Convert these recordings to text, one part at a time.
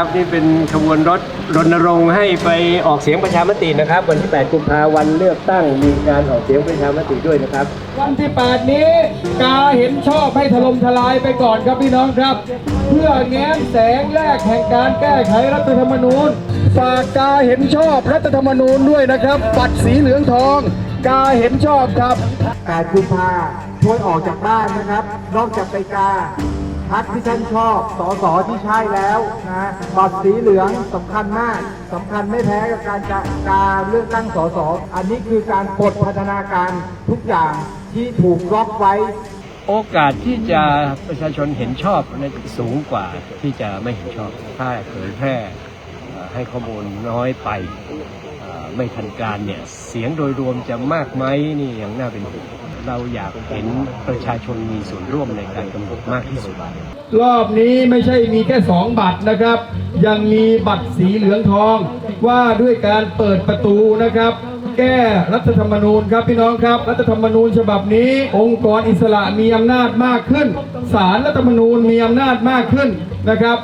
ครับนี่เป็นขบวนรถรณรงค์ให้ไปออกเสียงประชามตินะครับ วันที่ 8 กุมภาวันเลือกตั้งมีการออกเสียงประชามติด้วยนะครับ วันที่ 8 นี้กาเห็นชอบให้ถล่มทลายไปก่อนครับพี่น้องครับ เพื่อแง้มแสงแรกแห่งการแก้ไขรัฐธรรมนูญฝากกาเห็นชอบรัฐธรรมนูญด้วยนะครับปัดสีเหลืองทอง กาเห็นชอบครับ 8 กุมภาช่วยออกจากบ้านนะครับ นอกจากไปกา พักที่ท่านชอบสสที่ใช่แล้วนะบัตรสีเหลืองสำคัญมากสำคัญไม่แพ้กับการจะการเลือกตั้งสสอันนี้คือการปลดพัฒนาการทุกอย่างที่ถูกล็อกไว้ โอกาสที่จะประชาชนเห็นชอบนั้นสูงกว่าที่จะไม่เห็นชอบถ้าเผยแพร่ให้ข้อมูลน้อยไปไม่ทันการเนี่ยเสียงโดยรวมจะมากไหมนี่ยังน่าเป็นห่วง เราอยากเห็นประชาชนมีส่วนร่วมในการกำหนดมากที่สุด รอบนี้ไม่ใช่มีแค่2บัตรนะครับ ยังมีบัตรสีเหลืองทอง ว่าด้วยการเปิดประตูนะครับ แก้รัฐธรรมนูญครับพี่น้องครับ รัฐธรรมนูญฉบับนี้ องค์กรอิสระมีอำนาจมากขึ้นศาลรัฐธรรมนูญมีอำนาจมากขึ้นนะครับ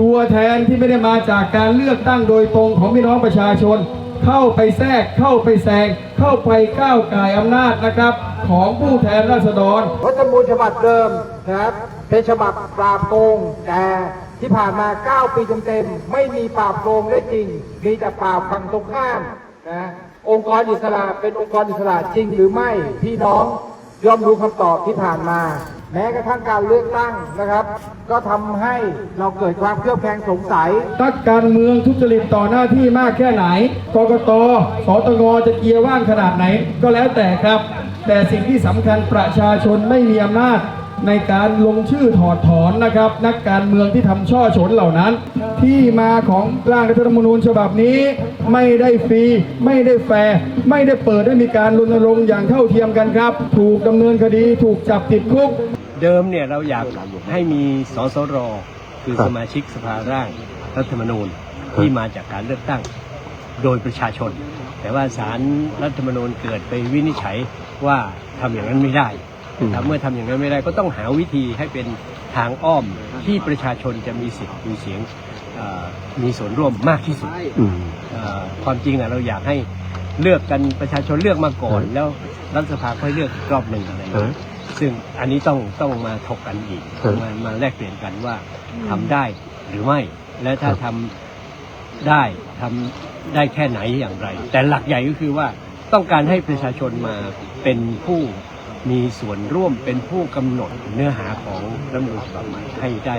ตัวแทนที่ไม่ได้มาจากการเลือกตั้งโดยตรงของพี่น้องประชาชน เข้าไปแทรกเข้าไปแซง เข้าไปก้าวไก่ายอำนาจนะครับ ของผู้แทนราษฎรรัฐธรรมนูญฉบับเดิมนะครับเป็นฉบับปราบโกงแต่ที่ผ่านมา 9 ปีเต็มๆไม่มีปราบโกงได้จริง มีแต่ปราบฝั่งตรงข้ามนะองค์กรอิสระเป็นองค์กรอิสระจริงหรือไม่พี่น้องย่อมรู้คำตอบที่ผ่านมา แม้กระทั่งการเลือกตั้งนะครับ ก็ทำให้เราเกิดความเครือบแคลงสงสัยนักการเมืองทุจริตต่อหน้าที่มากแค่ไหนกกตสตงจะเกียร์ว่างขนาดไหน ก็แล้วแต่ครับ แต่สิ่งที่สำคัญประชาชนไม่มีอำนาจในการลงชื่อถอดถอนนะครับ นักการเมืองที่ทำช่อฉนเหล่านั้น ที่มาของร่างรัฐธรรมนูญฉบับนี้ ไม่ได้ฟรี ไม่ได้แฟร์ไม่ได้เปิดให้มีการรณรงค์อย่างเท่าเทียมกันครับ ถูกดำเนินคดีถูกจับติดคุก เดิมเนี่ยเราอยากให้มีสสรคือสมาชิกสภาร่างรัฐธรรมนูญที่มาจากการเลือกตั้งโดยประชาชน แต่ว่าศาลรัฐธรรมนูญเกิดไปวินิจฉัยว่าทำอย่างนั้นไม่ได้ถ้าเมื่อทำอย่างนั้นไม่ได้ก็ต้องหาวิธีให้เป็นทางอ้อมที่ประชาชนจะมีสิทธิ์มีเสียงเอ่อมีส่วนร่วมมากที่สุดเอ่อความจริงอะเราอยากให้เลือกกันประชาชนเลือกมาก่อน แล้วรัฐสภาค่อยเลือกอีกรอบหนึ่งอะไรอย่างเงี้ย ซึ่งอันนี้ต้องต้องมาถกกันอีกมามาแลกเปลี่ยนกันว่าทำได้หรือไม่ และถ้าทำได้ทำได้แค่ไหนอย่างไร แต่หลักใหญ่ก็คือว่าต้องการให้ประชาชนมาเป็นผู้มีส่วนร่วมเป็นผู้กำหนดเนื้อหาของรัฐธรรมนูญฉบับใหม่ให้ได้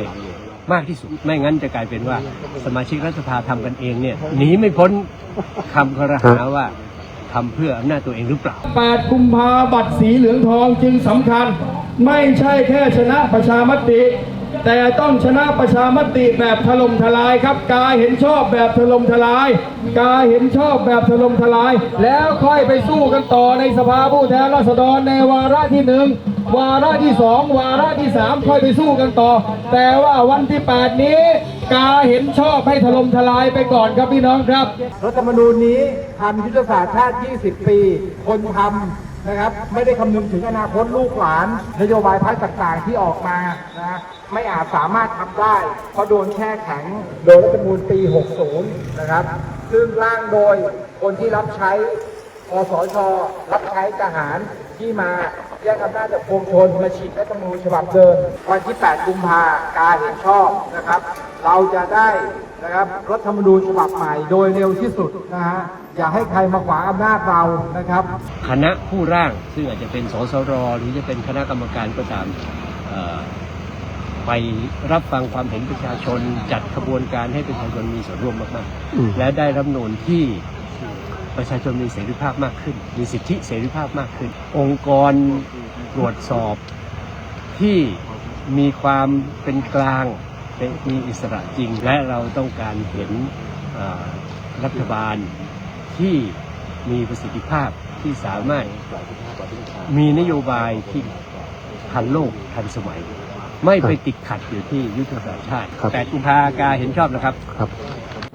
มากที่สุด ไม่งั้นจะกลายเป็นว่าสมาชิกรัฐสภาทำกันเองเนี่ยหนีไม่พ้นคำครหาว่า ทำเพื่ออำนาจตัวเองหรือเปล่า 8 กุมภาบัตรสีเหลืองทองจึงสำคัญ ไม่ใช่แค่ชนะประชามติ แต่ต้องชนะประชามติแบบถล่มทลายครับ กายเห็นชอบแบบถล่มทลาย กายเห็นชอบแบบถล่มทลาย แล้วค่อยไปสู้กันต่อในสภาผู้แทนราษฎรในวาระที่หนึ่งวาระที่สองวาระที่สามค่อยไปสู้กันต่อ แต่ว่าวันที่ 8 นี้ กาเห็นชอบให้ถล่มทลายไปก่อนครับพี่น้องครับ รัฐธรรมนูญนี้ทำยุทธศาสตร์ชาติ 20 ปี คนทำนะครับ ไม่ได้คำนึงถึงอนาคตลูกหลาน นโยบายพักต่างๆที่ออกมานะไม่อาจสามารถทำได้ เพราะโดนแช่แข็งโดยรัฐธรรมนูญปี 60 นะครับ ซึ่งร่างโดยคนที่รับใช้คสชรับใช้ทหารที่มา แยกอำนาจจากปวงชนมาฉีกรัฐธรรมนูญฉบับเดิมวันที่ 8 กุมภาการเห็นชอบนะครับ เราจะได้นะครับรัฐธรรมนูญฉบับใหม่โดยเร็วที่สุดนะฮะอย่าให้ใครมาขวางอำนาจเรานะครับ คณะผู้ร่างซึ่งอาจจะเป็นสสรหรือจะเป็นคณะกรรมการก็ตามเอ่อไปรับฟังความเห็นประชาชน จัดขบวนการให้ประชาชนมีส่วนร่วมมากๆและได้รับนูนที่ ประชาชนมีเสรีภาพมากขึ้น มีสิทธิเสรีภาพมากขึ้น องค์กรตรวจสอบที่มีความเป็นกลางเป็นมีอิสระจริง และเราต้องการเห็นเอ่อรัฐบาลที่มีประสิทธิภาพที่สามารถมีนโยบายที่ทันโลกทันสมัย ไม่ไปติดขัดอยู่ที่ยุทธศาสตร์ชาติครับแต่กุมภากาเห็นชอบนะครับ